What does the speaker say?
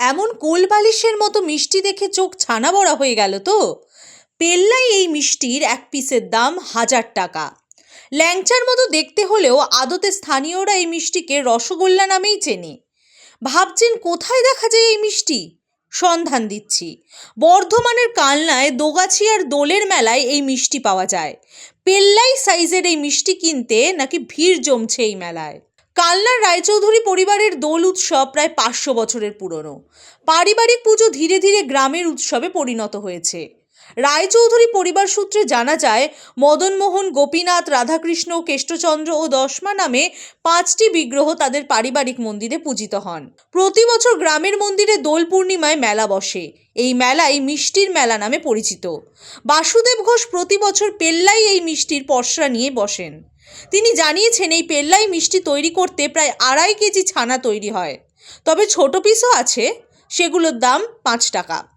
এমন কোলবালিশের মতো মিষ্টি দেখে চোখ ছানা বড়া হয়ে গেল তো। পেল্লাই এই মিষ্টির এক পিসের দাম হাজার টাকা। ল্যাংচার মতো দেখতে হলেও আদতে স্থানীয়রা এই মিষ্টিকে রসগোল্লা নামেই চেনে। ভাবছেন কোথায় দেখা যায় এই মিষ্টি? সন্ধান দিচ্ছি। বর্ধমানের কালনায় দোগাছিয়ার দোলের মেলায় এই মিষ্টি পাওয়া যায়। পেল্লাই সাইজের এই মিষ্টি কিনতে নাকি ভিড় জমছে এই মেলায়। কালনার রায়চৌধুরী পরিবারের দোল উৎসব প্রায় পাঁচশো বছরের পুরনো। পারিবারিক পুজো ধীরে ধীরে গ্রামের উৎসবে পরিণত হয়েছে। রায়চৌধুরী পরিবার সূত্রে জানা যায়, মদনমোহন, গোপীনাথ, রাধাকৃষ্ণ, কেষ্টচন্দ্র ও দশমা নামে পাঁচটি বিগ্রহ তাদের পারিবারিক মন্দিরে পূজিত হন। প্রতি বছর গ্রামের মন্দিরে দোল পূর্ণিমায় মেলা বসে। এই মেলাই মিষ্টির মেলা নামে পরিচিত। বাসুদেব ঘোষ প্রতি বছর পেল্লাই এই মিষ্টির পসরা নিয়ে বসেন। তিনি জানিয়েছেন, এই পেল্লাই মিষ্টি তৈরি করতে প্রায় আড়াই কেজি ছানা তৈরি হয়। তবে ছোট পিসও আছে, সেগুলোর দাম পাঁচ টাকা।